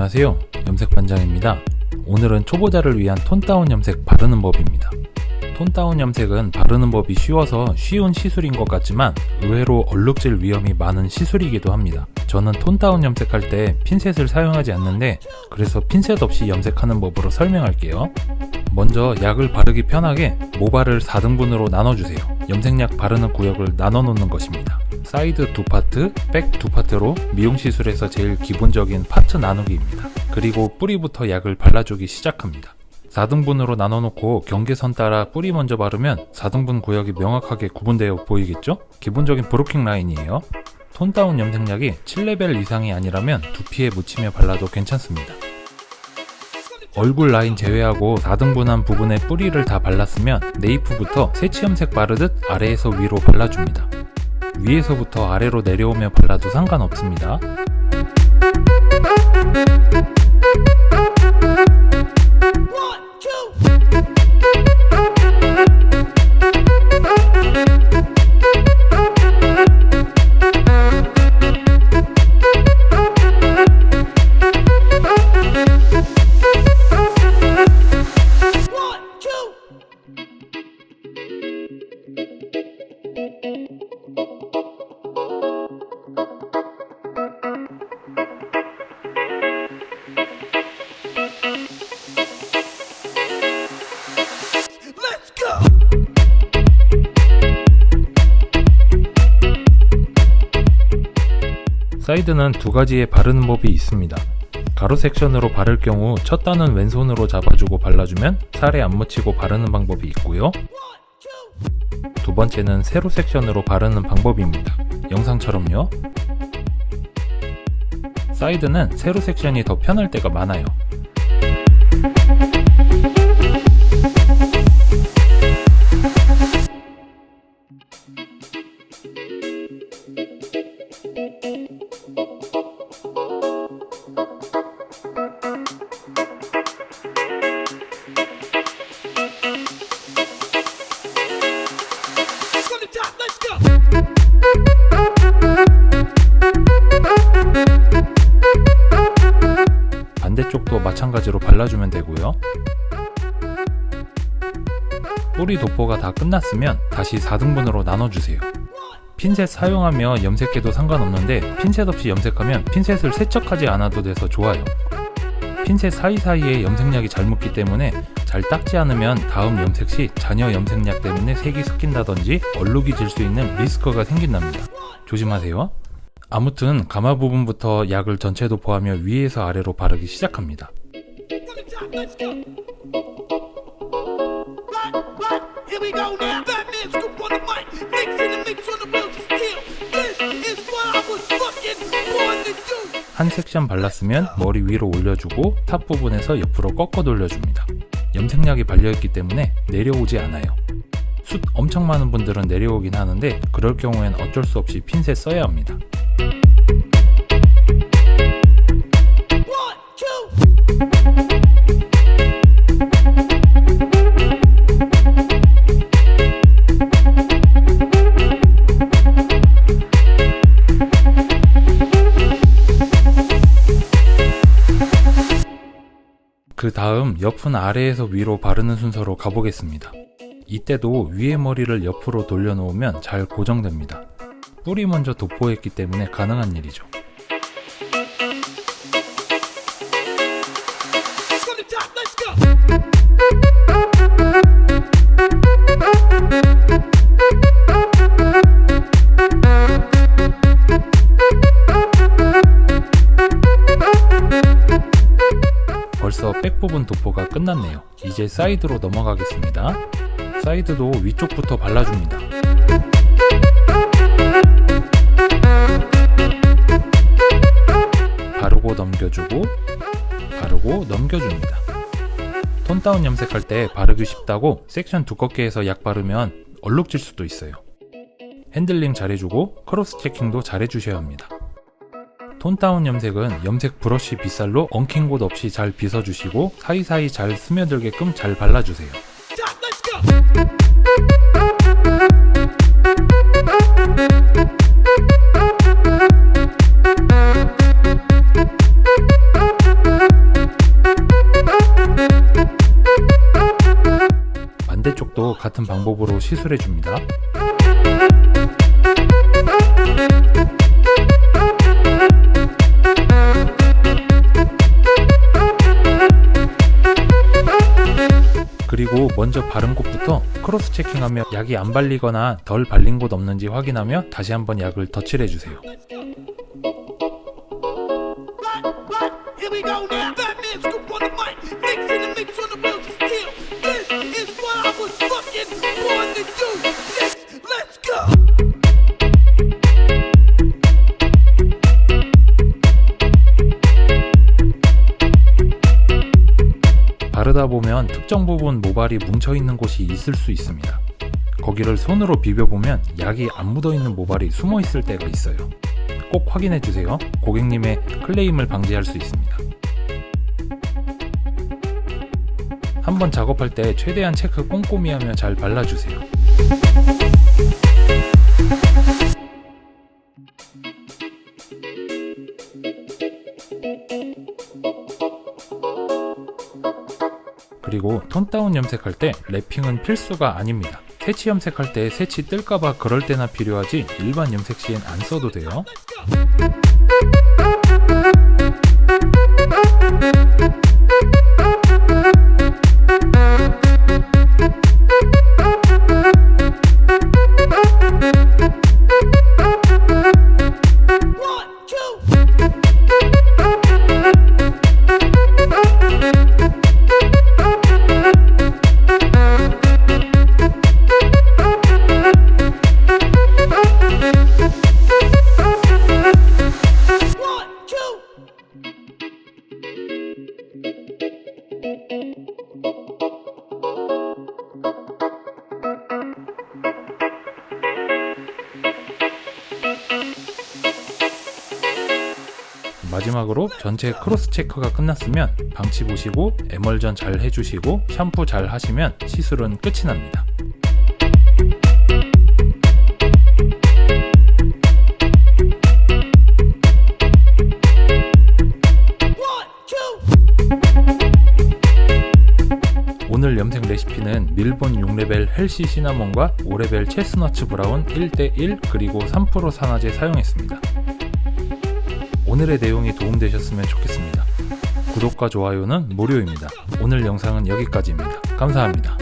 안녕하세요. 염색반장입니다. 오늘은 초보자를 위한 톤다운 염색 바르는 법입니다. 톤다운 염색은 바르는 법이 쉬워서 쉬운 시술인 것 같지만 의외로 얼룩질 위험이 많은 시술이기도 합니다. 저는 톤다운 염색할 때 핀셋을 사용하지 않는데 그래서 핀셋 없이 염색하는 법으로 설명할게요. 먼저 약을 바르기 편하게 모발을 4등분으로 나눠주세요. 염색약 바르는 구역을 나눠 놓는 것입니다. 사이드 두 파트, 백 두 파트로 미용 시술에서 제일 기본적인 파트 나누기입니다. 그리고 뿌리부터 약을 발라주기 시작합니다. 4등분으로 나눠놓고 경계선 따라 뿌리 먼저 바르면 4등분 구역이 명확하게 구분되어 보이겠죠? 기본적인 브로킹 라인이에요. 톤다운 염색약이 7레벨 이상이 아니라면 두피에 묻히며 발라도 괜찮습니다. 얼굴 라인 제외하고 4등분한 부분에 뿌리를 다 발랐으면 네이프부터 새치 염색 바르듯 아래에서 위로 발라줍니다. 위에서부터 아래로 내려오며 발라도 상관없습니다. 사이드는 두 가지의 바르는 법이 있습니다. 가로 섹션으로 바를 경우 첫 단은 왼손으로 잡아주고 발라주면 살에 안 묻히고 바르는 방법이 있고요. 두 번째는 세로 섹션으로 바르는 방법입니다. 영상처럼요. 사이드는 세로 섹션이 더 편할 때가 많아요. 반대쪽도 마찬가지로 발라주면 되고요. 뿌리 도포가 다 끝났으면 다시 4등분으로 나눠주세요. 핀셋 사용하며 염색해도 상관없는데 핀셋 없이 염색하면 핀셋을 세척하지 않아도 돼서 좋아요. 핀셋 사이사이에 염색약이 잘 묻기 때문에 잘 닦지 않으면 다음 염색 시 잔여 염색약 때문에 색이 섞인다든지 얼룩이 질 수 있는 리스크가 생긴답니다. 조심하세요. 아무튼 가마 부분부터 약을 전체 도포하며 위에서 아래로 바르기 시작합니다. 한 섹션 발랐으면 머리 위로 올려주고 탑 부분에서 옆으로 꺾어 돌려줍니다. 염색약이 발려있기 때문에 내려오지 않아요. 숱 엄청 많은 분들은 내려오긴 하는데 그럴 경우엔 어쩔 수 없이 핀셋 써야 합니다. 그 다음 옆은 아래에서 위로 바르는 순서로 가보겠습니다. 이때도 위에 머리를 옆으로 돌려놓으면 잘 고정됩니다. 뿌리 먼저 도포했기 때문에 가능한 일이죠. 벌써 백 부분 도포가 끝났네요. 이제 사이드로 넘어가겠습니다. 사이드도 위쪽부터 발라줍니다. 바르고 넘겨주고 바르고 넘겨줍니다. 톤다운 염색할 때 바르기 쉽다고 섹션 두껍게 해서 약 바르면 얼룩질 수도 있어요. 핸들링 잘해주고 크로스 체킹도 잘해주셔야 합니다. 톤다운 염색은 염색 브러쉬 빗살로 엉킨 곳 없이 잘 빗어주시고 사이사이 잘 스며들게끔 잘 발라주세요. 반대쪽도 같은 방법으로 시술해 줍니다. 그리고 먼저 바른 곳부터 크로스 체킹하며 약이 안 발리거나 덜 발린 곳 없는지 확인하며 다시 한번 약을 덧칠해 주세요. 바르다 보면 특정 부분 모발이 뭉쳐 있는 곳이 있을 수 있습니다. 거기를 손으로 비벼보면 약이 안 묻어 있는 모발이 숨어 있을 때가 있어요. 꼭 확인해 주세요. 고객님의 클레임을 방지할 수 있습니다. 한번 작업할 때 최대한 체크 꼼꼼히 하며 잘 발라주세요. 그리고 톤다운 염색할 때 랩핑은 필수가 아닙니다. 새치 염색할 때 새치 뜰까봐 그럴 때나 필요하지 일반 염색 시엔 안 써도 돼요. 마지막으로 전체 크로스 체크가 끝났으면 방치 보시고 에멀전 잘 해주시고 샴푸 잘 하시면 시술은 끝이 납니다. 오늘 염색 레시피는 밀본 6레벨 헬시 시나몬과 5레벨 체스너츠 브라운 1대1 그리고 3% 산화제 사용했습니다. 오늘의 내용이 도움되셨으면 좋겠습니다. 구독과 좋아요는 무료입니다. 오늘 영상은 여기까지입니다. 감사합니다.